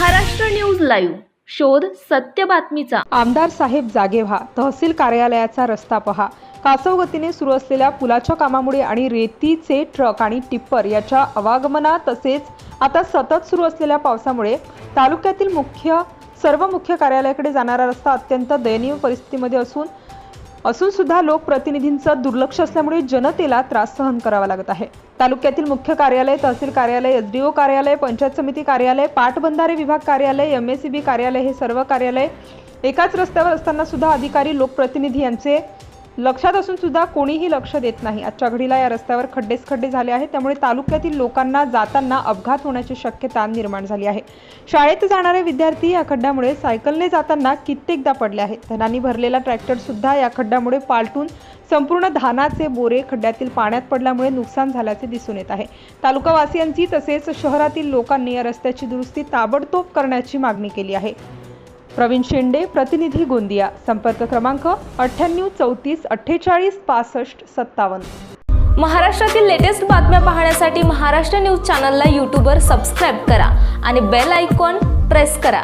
Maharashtra news live शोध सत्य बातमीचा. आमदार साहेब जागे व्हा तहसील कार्यालयाचा रस्ता पहा. कासव गतीने सुरू असलेल्या पुलाच्या कामामुळे आणि रेतीचे ट्रक आणि टिप्पर याच्या अवागमना तसेच आता सतत सुरू असलेल्या पावसामुळे तालुक्यातील मुख्य सर्व मुख्य कार्यालयाकडे जाणारा रस्ता अत्यंत दयनीय परिस्थितीमध्ये असून असून सुद्धा लोकप्रतिनिधींचं दुर्लक्ष असल्यामुळे जनतेला त्रास सहन करावा लागत आहे. तालुक्यातील मुख्य कार्यालय तहसील कार्यालय एसडीओ कार्यालय पंचायत समिती कार्यालय पाटबंधारे विभाग कार्यालय एम एस बी कार्यालय हे सर्व कार्यालय एकाच रस्त्यावर असताना सुद्धा अधिकारी लोकप्रतिनिधी यांचे लक्षात असून सुद्धा कोणीही लक्ष देत नाही. आजच्या घडीला या रस्त्यावर खड्डेच खड्डे झाले आहेत. त्यामुळे तालुक्यातील लोकांना जाताना अपघात होण्याची शक्यता निर्माण झाली आहे. शाळेत जाणारे विद्यार्थी या खड्ड्यामुळे सायकलने जाताना कित्येकदा पडले आहेत. धनानी भरलेला ट्रॅक्टर सुद्धा या खड्ड्यामुळे पालटून संपूर्ण धानाचे बोरे खड्ड्यातील पाण्यात पडल्यामुळे नुकसान झाल्याचे दिसून येत आहे. तालुकावासियांची तसेच शहरातील लोकांनी या रस्त्याची दुरुस्ती ताबडतोब करण्याची मागणी केली आहे. प्रवीण शेंडे प्रतिनिधी गोंदिया. संपर्क क्रमांक अठ्ठ्याण्णव चौतीस अठ्ठेचाळीस पासष्ट सत्तावन्न. महाराष्ट्रातील लेटेस्ट बातम्या पाहण्यासाठी महाराष्ट्र न्यूज चॅनलला यूट्यूबवर सबस्क्राईब करा आणि बेल आयकॉन प्रेस करा.